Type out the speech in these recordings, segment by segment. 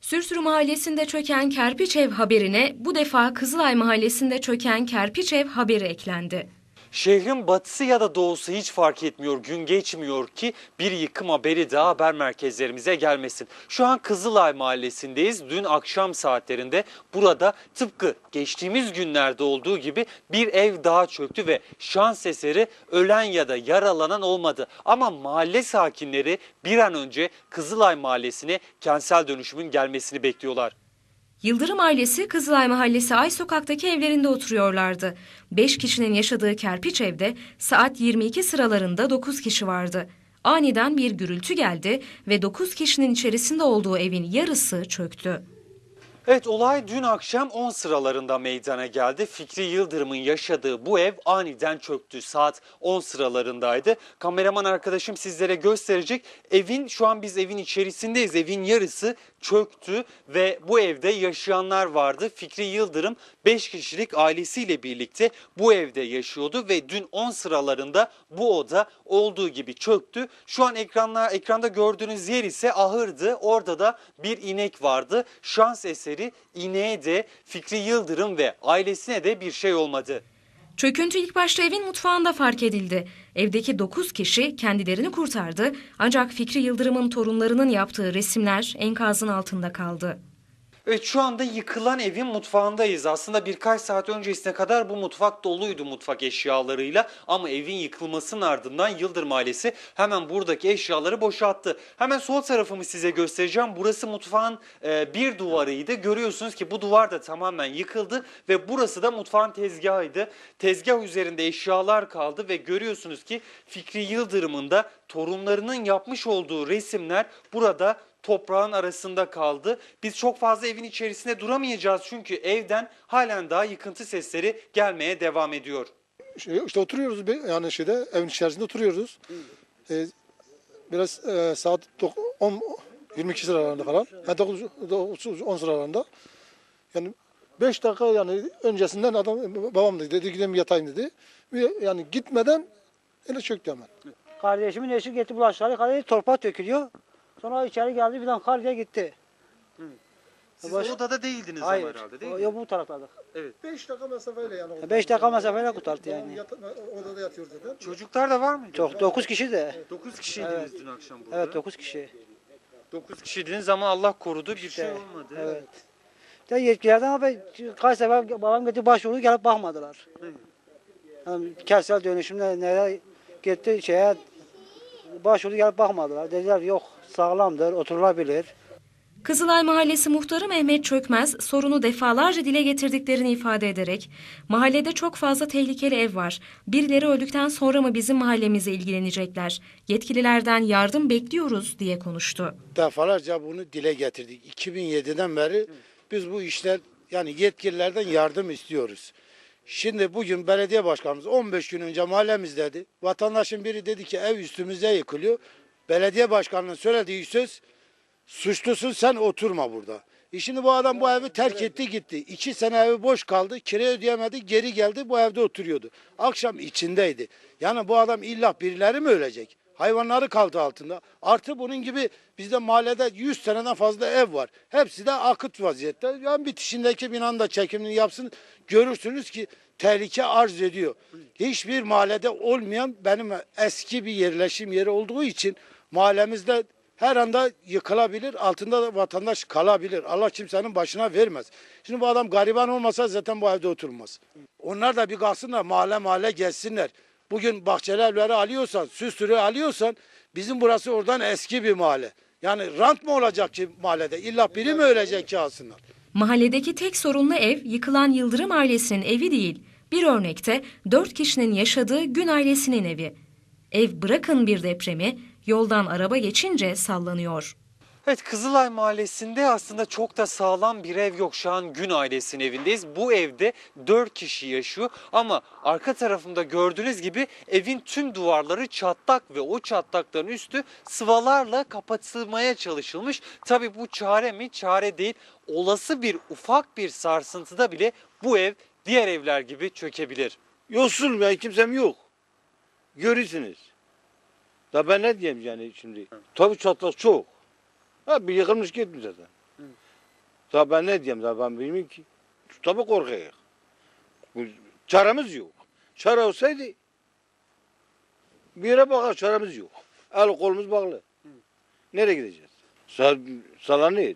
Sürsürü mahallesinde çöken kerpiç ev haberine bu defa Kızılay mahallesinde çöken kerpiç ev haberi eklendi. Şehrin batısı ya da doğusu hiç fark etmiyor. Gün geçmiyor ki bir yıkım haberi daha haber merkezlerimize gelmesin. Şu an Kızılay mahallesindeyiz. Dün akşam saatlerinde burada tıpkı geçtiğimiz günlerde olduğu gibi bir ev daha çöktü ve şans eseri ölen ya da yaralanan olmadı. Ama mahalle sakinleri bir an önce Kızılay mahallesine kentsel dönüşümün gelmesini bekliyorlar. Yıldırım ailesi Kızılay Mahallesi Ay Sokak'taki evlerinde oturuyorlardı. 5 kişinin yaşadığı kerpiç evde saat 22 sıralarında 9 kişi vardı. Aniden bir gürültü geldi ve 9 kişinin içerisinde olduğu evin yarısı çöktü. Evet olay dün akşam 10 sıralarında meydana geldi. Fikri Yıldırım'ın yaşadığı bu ev aniden çöktü. Saat 10 sıralarındaydı. Kameraman arkadaşım sizlere gösterecek. Evin şu an biz evin içerisindeyiz. Evin yarısı çöktü ve bu evde yaşayanlar vardı. Fikri Yıldırım 5 kişilik ailesiyle birlikte bu evde yaşıyordu ve dün 10 sıralarında bu oda olduğu gibi çöktü. Şu an ekranla, ekranda gördüğünüz yer ise ahırdı. Orada da bir inek vardı. Şans eseri ineğe de Fikri Yıldırım ve ailesine de bir şey olmadı. Çöküntü ilk başta evin mutfağında fark edildi. Evdeki 9 kişi kendilerini kurtardı ancak Fikri Yıldırım'ın torunlarının yaptığı resimler enkazın altında kaldı. Evet şu anda yıkılan evin mutfağındayız. Aslında birkaç saat öncesine kadar bu mutfak doluydu mutfak eşyalarıyla. Ama evin yıkılmasının ardından Yıldırım ailesi hemen buradaki eşyaları boşalttı. Hemen sol tarafımı size göstereceğim. Burası mutfağın e, bir duvarıydı. Görüyorsunuz ki bu duvar da tamamen yıkıldı ve burası da mutfağın tezgahıydı. Tezgah üzerinde eşyalar kaldı ve görüyorsunuz ki Fikri Yıldırım'ın da torunlarının yapmış olduğu resimler burada toprağın arasında kaldı. Biz çok fazla evin içerisinde duramayacağız çünkü evden halen daha yıkıntı sesleri gelmeye devam ediyor. Şey, işte oturuyoruz bir- yani şeyde evin içerisinde oturuyoruz. Ee, biraz e, saat dok- 10 22 sıralarında falan. Yani 9, 9 10 sıralarında. Yani 5 dakika yani öncesinden adam babam dedi, dedi gidelim yatayım dedi. Ve yani gitmeden öyle çöktü hemen. Kardeşimin eşi gitti bulaşıkları yıkadı, torpak dökülüyor. Sonra içeri geldi birden kar diye gitti. Siz Baş- odada değildiniz Hayır. ama herhalde değil mi? Yok bu taraftaydık. 5 dakika mesafeyle yani. 5 dakika mesafeyle kurtardı yani. yata- odada yatıyor zaten. Çocuklar da var mıydı? Çok 9 kişi de. 9 kişiydiniz dün akşam burada. Evet 9 kişi. 9 kişiydiniz ama Allah korudu bir şey İşte, olmadı. Evet. De yetkililerden ama kaç sefer babam gitti başvuru gelip bakmadılar. Evet. Yani kentsel dönüşümde nereye gitti şeye başvuru gelip bakmadılar. Dediler yok sağlamdır, oturulabilir. Kızılay Mahallesi muhtarı Mehmet Çökmez sorunu defalarca dile getirdiklerini ifade ederek mahallede çok fazla tehlikeli ev var. Birileri öldükten sonra mı bizim mahallemize ilgilenecekler? Yetkililerden yardım bekliyoruz diye konuştu. defalarca bunu dile getirdik. 2007'den beri biz bu işler yani yetkililerden yardım istiyoruz. Şimdi bugün belediye başkanımız 15 gün önce mahallemizdeydi. Vatandaşın biri dedi ki ev üstümüze yıkılıyor. Belediye başkanının söylediği söz suçlusun sen oturma burada. E şimdi bu adam bu evi terk etti gitti. İki sene evi boş kaldı. Kira ödeyemedi. Geri geldi bu evde oturuyordu. Akşam içindeydi. Yani bu adam illa birileri mi ölecek? Hayvanları kaldı altında. Artı bunun gibi bizde mahallede 100 seneden fazla ev var. Hepsi de akıt vaziyette. Yani bitişindeki binanın da çekimini yapsın. Görürsünüz ki tehlike arz ediyor. Hiçbir mahallede olmayan benim eski bir yerleşim yeri olduğu için mahallemizde her anda yıkılabilir, altında da vatandaş kalabilir. Allah kimsenin başına vermez. Şimdi bu adam gariban olmasa zaten bu evde oturmaz. Onlar da bir kalsınlar, mahalle mahalle gezsinler. Bugün bahçeli evleri alıyorsan, süsürü alıyorsan bizim burası oradan eski bir mahalle. Yani rant mı olacak ki mahallede? İlla biri mi ölecek ki alsınlar? Mahalledeki tek sorunlu ev yıkılan Yıldırım ailesinin evi değil. Bir örnekte 4 kişinin yaşadığı Gün ailesinin evi. Ev bırakın bir depremi, yoldan araba geçince sallanıyor. Evet Kızılay Mahallesi'nde aslında çok da sağlam bir ev yok. Şu an Gün ailesinin evindeyiz. Bu evde 4 kişi yaşıyor ama arka tarafımda gördüğünüz gibi evin tüm duvarları çatlak ve o çatlakların üstü sıvalarla kapatılmaya çalışılmış. Tabii bu çare mi? Çare değil. Olası bir ufak bir sarsıntıda bile bu ev diğer evler gibi çökebilir. Yoksul ben kimsem yok. Görürsünüz. Da ben ne diyeyim yani şimdi? Tabii çatlak çok. Ha bir yıkılmış gitmiş zaten. Tabi ben ne diyeyim tabi ben bilmiyorum ki. Tabi korkayım. Bu Çaremiz yok. Çare olsaydı bir yere bakar çaremiz yok. El kolumuz bağlı. Nereye gideceğiz? Sal, sallanıyor.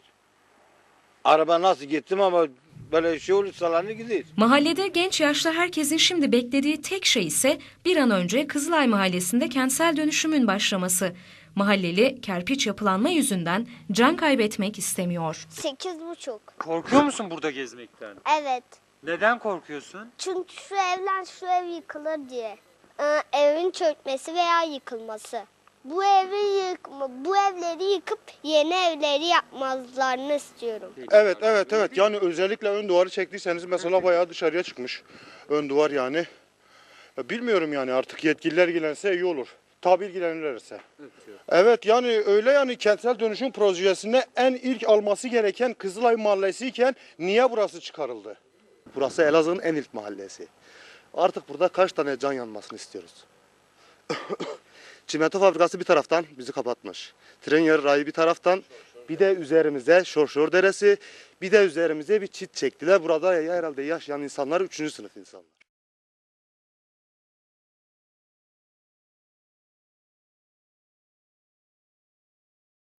Araba nasıl gittim ama böyle şey olur sallanıyor gidiyor. Mahallede genç yaşlı herkesin şimdi beklediği tek şey ise bir an önce Kızılay Mahallesi'nde kentsel dönüşümün başlaması. Mahalleli kerpiç yapılanma yüzünden can kaybetmek istemiyor. Sekiz buçuk. Korkuyor musun burada gezmekten? Evet. Neden korkuyorsun? Çünkü şu evden şu ev yıkılır diye. Ee, evin çökmesi veya yıkılması. Bu evi yıkma, bu evleri yıkıp yeni evleri yapmalarını istiyorum. Evet evet evet yani özellikle ön duvarı çektiyseniz mesela bayağı dışarıya çıkmış ön duvar yani. Ya Bilmiyorum yani artık yetkililer ilgilense iyi olur. Tabi ilgilenirlerse. Evet yani öyle yani kentsel dönüşüm projesine en ilk alması gereken Kızılay Mahallesi iken niye burası çıkarıldı? Burası Elazığ'ın en ilk mahallesi. Artık burada kaç tane can yanmasını istiyoruz? Çimento fabrikası bir taraftan bizi kapatmış. Tren yarı bir taraftan bir de üzerimize Şorşor Deresi bir de üzerimize bir çit çektiler. Burada herhalde yaşayan insanlar 3. sınıf insanlar.